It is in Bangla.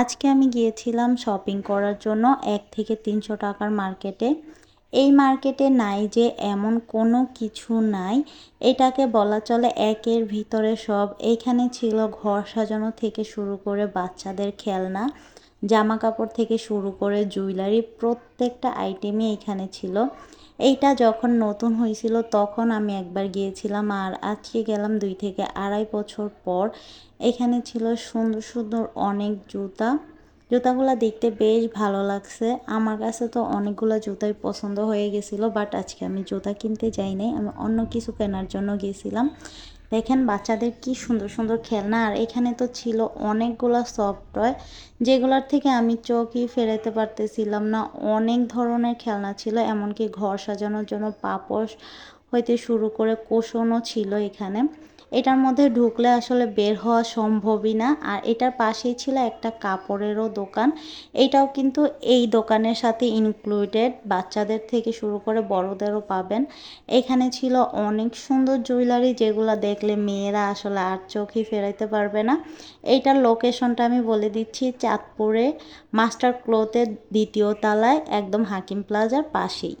আজকে আমি গিয়েছিলাম শপিং করার জন্য এক থেকে তিনশো টাকার মার্কেটে এই মার্কেটে নাই যে এমন কোনো কিছু নাই। এটাকে বলা চলে একের ভিতরে সব। এখানে ছিল ঘর সাজানো থেকে শুরু করে বাচ্চাদের খেলনা। জামা কাপড় থেকে শুরু করে জুয়েলারি প্রত্যেকটা আইটেমই এখানে ছিল। এইটা যখন নতুন হয়েছিল তখন আমি একবার গিয়েছিলাম আর আজকে গেলাম দুই থেকে আড়াই বছর পর। এখানে ছিল সুন্দর সুন্দর অনেক জুতা। জুতাগুলো দেখতে বেশ ভালো লাগছে। আমার কাছে তো অনেকগুলো জুতাই পছন্দ হয়ে গেছিল বাট আজকে আমি জুতা কিনতে যাই নাই। আমি অন্য কিছু কেনার জন্য গিয়েছিলাম দেখেন বাচ্চাদের কি সুন্দর সুন্দর খেলনা, আর এখানে তো ছিল অনেকগুলো সফট টয় যেগুলোর থেকে আমি চোখই ফেরাতে পারতেছিলাম না। অনেক ধরনের খেলনা ছিল, এমনকি ঘর সাজানোর জন্য পাপস হইতে শুরু করে কোষণও ছিল এখানে। এটার মধ্যে ঢুকলে আসলে বের হওয়া সম্ভবই না। আর এটার পাশেই ছিল একটা কাপড়েরও দোকান। এটাও কিন্তু এই দোকানের সাথে ইনক্লুডেড বাচ্চাদের থেকে শুরু করে বড়দেরও পাবেন। এখানে ছিল অনেক সুন্দর জুয়েলারি যেগুলো দেখলে মেয়েরা আসলে আর চোখই ফেরাইতে পারবে না। এইটার লোকেশনটা আমি বলে দিচ্ছি চাঁদপুরে মাস্টার ক্লোথের দ্বিতীয় তলায়, একদম হাকিম প্লাজার পাশেই।